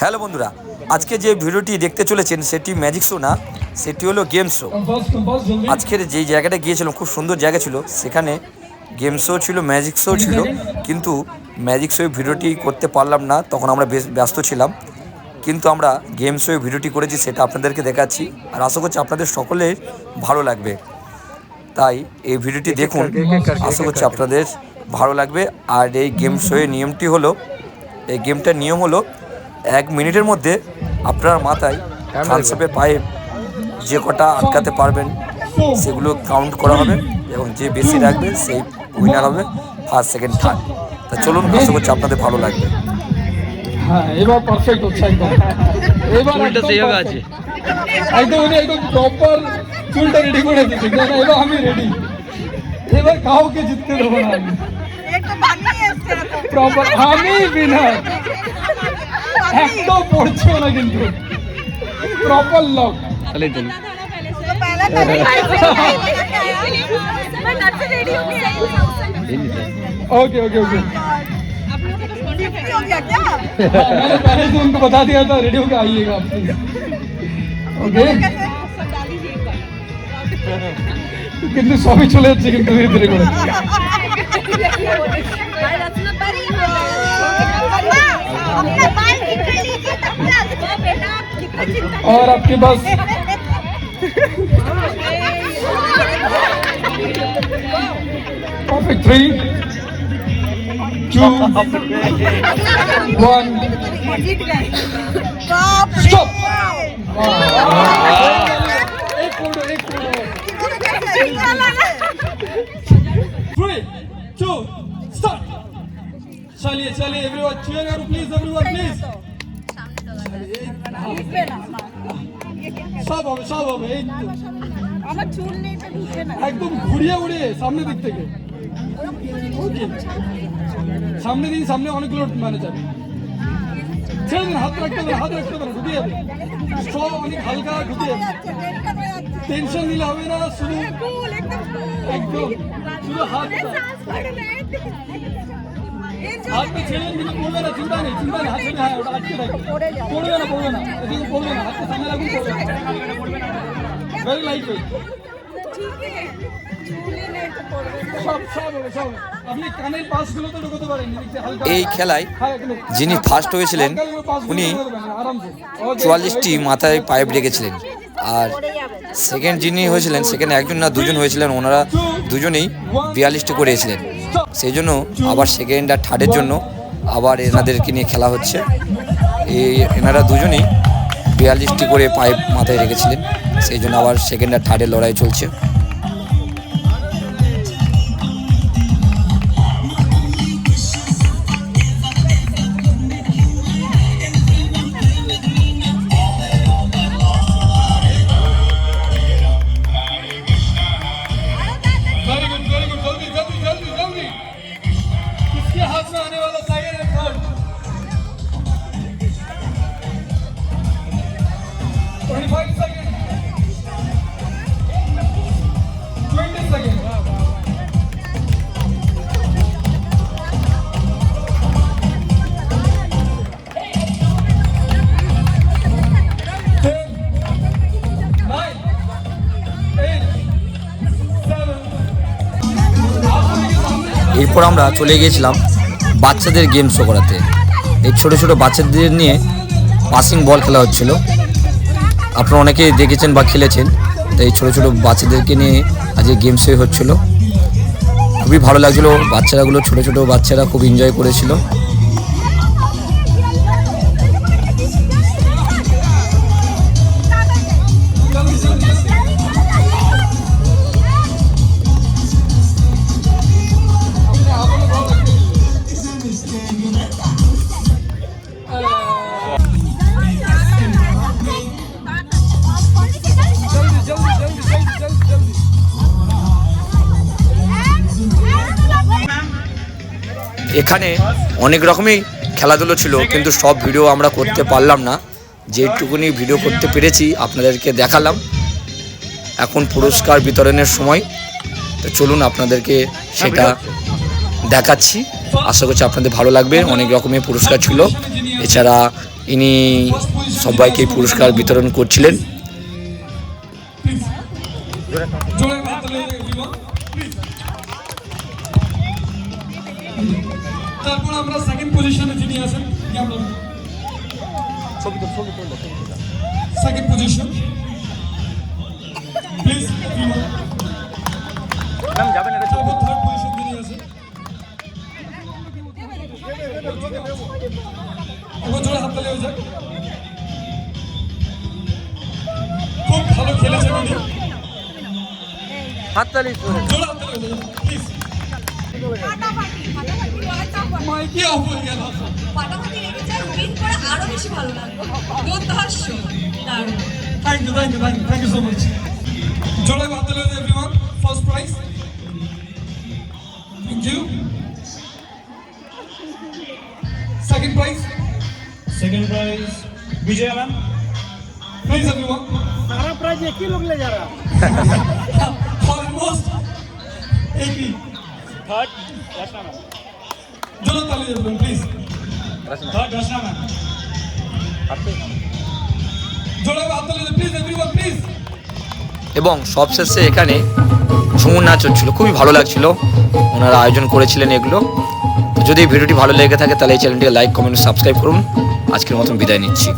Hello বন্ধুরা আজকে যে ভিডিওটি দেখতে চলেছেন সেটি ম্যাজিক শো না সেটি হলো গেম শো। আজকের যেই জায়গাটা গিয়েছিলাম খুব সুন্দর জায়গা ছিল সেখানে গেম শো ছিল ম্যাজিক শো ছিল কিন্তু ম্যাজিক শোয়ে ভিডিওটি করতে পারলাম না তখন আমরা বেশ ব্যস্ত ছিলাম। কিন্তু আমরা গেম শোয়ে ভিডিওটি করেছি সেটা আপনাদেরকে দেখাচ্ছি আর আশা করছি আপনাদের সকলের ভালো লাগবে। তাই এই ভিডিওটি দেখুন আশা করছি আপনাদের ভালো লাগবে। আর এই গেম শোয়ের নিয়মটি হলো এই গেমটার নিয়ম হলো এক মিনিটের মধ্যে আপনার মাথায় থামসাপের পাইপ যে কটা আটকাতে পারবেন সেগুলো কাউন্ট করা হবে এবং যে বেশি রাখবে সেই উইনার হবে ফার্স্ট সেকেন্ড থার্ড তা চলুন আশা করছি আপনাদের ভালো লাগবে। হ্যাঁ এবার পারফেক্ট হচ্ছে একদম। এবার চুলটা সেইভাবে আছে। একদম উনি একদম প্রপার চুলটা রেডি করে দিচ্ছে না না এবার আমি রেডি এবার কাউকে জিততে দেবো না আমি। প্রপার আমি বিনার একদম পড়ছেও না কিন্তু প্রপার লক তাহলে দিন तो पहला पहले मैं नट से रेडी हो गई ओके ओके ओके फिफ्टी हो गया क्या हाँ, मैंने पहले से उनको बता दिया था रेडी होकर आइएगा आप प्लीज ओके কিন্তু সবই চলে যাচ্ছে কিন্তু ধীরে और आपके पास topic three two one stop चलिए चलिए एवरीवन चेयर करो प्लीज़ एवरीवन प्लीज़ সব হবে সব হবে এই আমার চুল নেই একদম ঘুরিয়ে উড়িয়ে সামনের দিক থেকে। সামনে দিন সামনে অনেকগুলো মানে যাবে ছেড়ে দিন হাত রাখতে পারেন হাত রাখতে পারেন ঢুকে যাবে সব অনেক হালকা ঢুকে যাবে টেনশন নিলে হবে না শুধু একদম শুধু হাত আজকে ছেলে কিন্তু পড়বে না চিন্তা নেই চিন্তা নেই হাতে হ্যাঁ ওটা আজকে পড়বে না পড়বে না কিন্তু পড়বে না হাতে সামনে রাখুন পড়বে না। ভেরি এই খেলায় হ্যাঁ, যিনি ফার্স্ট হয়েছিলেন উনি চুয়াল্লিশটি মাথায় পাইপ রেখেছিলেন। আর সেকেন্ড যিনি হয়েছিলেন সেখানে একজন না দুজন হয়েছিলেন ওনারা দুজনেই বিয়াল্লিশটি করেছিলেন। সেই জন্য আবার সেকেন্ড আর থার্ডের জন্য আবার এনাদেরকে নিয়ে খেলা হচ্ছে। এই এনারা দুজনেই বিয়াল্লিশটি করে পাইপ মাথায় রেখেছিলেন। সেই জন্য আবার সেকেন্ড আর থার্ডের লড়াই চলছে। এরপর আমরা চলে গিয়েছিলাম বাচ্চাদের গেম শো করাতে। এই ছোটো ছোটো বাচ্চাদের নিয়ে পাসিং বল খেলা হচ্ছিল। আপনারা অনেকে দেখেছেন বা খেলেছেন, তো এই ছোটো ছোটো বাচ্চাদেরকে নিয়ে আজকে গেম শো হচ্ছিল। খুবই ভালো লাগছিল, বাচ্চারাগুলো, ছোটো ছোটো বাচ্চারা খুব এনজয় করেছিল। এখানে অনেক রকমই খেলাধুলো ছিল, কিন্তু সব ভিডিও আমরা করতে পারলাম না। যেটুকুনি ভিডিও করতে পেরেছি, আপনাদেরকে দেখালাম। এখন পুরস্কার বিতরণের সময়। তো চলুন আপনাদেরকে সেটা দেখাচ্ছি। আশা করছি আপনাদের ভালো লাগবে। অনেক রকমের পুরস্কার ছিল। এছাড়া ইনি সবাইকে পুরস্কার বিতরণ করছিলেন. তারপর আমরা সেকেন্ড পজিশনে যিনি আছেন second position please third position যিনি আছেন। হয়ে যাক। খুব ভালো খেলেছেন উনি। হাততালি জোরে হাততালি প্লিজ ফাটাফাটি ফাটাফাটি বলার চাপ পড়ে। মাইকে অফ হয়ে গেল ফাটাফাটি রেখেছে উইন করে আরো বেশি ভালো লাগলো দুর্ধর্ষ দারুণ Thank you, thank you, thank you, thank you so much. Jolai Bhattalas, everyone. First prize. Thank you. Second prize. Second prize Vijay ma'am Please, everyone. सारा प्राइज एक ही लोग ले जा रहा third Rachna ma'am এবং সবশেষে এখানে ঝুমুর নাচ হচ্ছিল। খুবই ভালো লাগছিল। ওনারা আয়োজন করেছিলেন এগুলো। যদি ভিডিওটি ভালো লেগে থাকে তাহলে এই চ্যানেলটিকে লাইক কমেন্ট সাবস্ক্রাইব করুন। আজকের মতন বিদায় নিচ্ছি।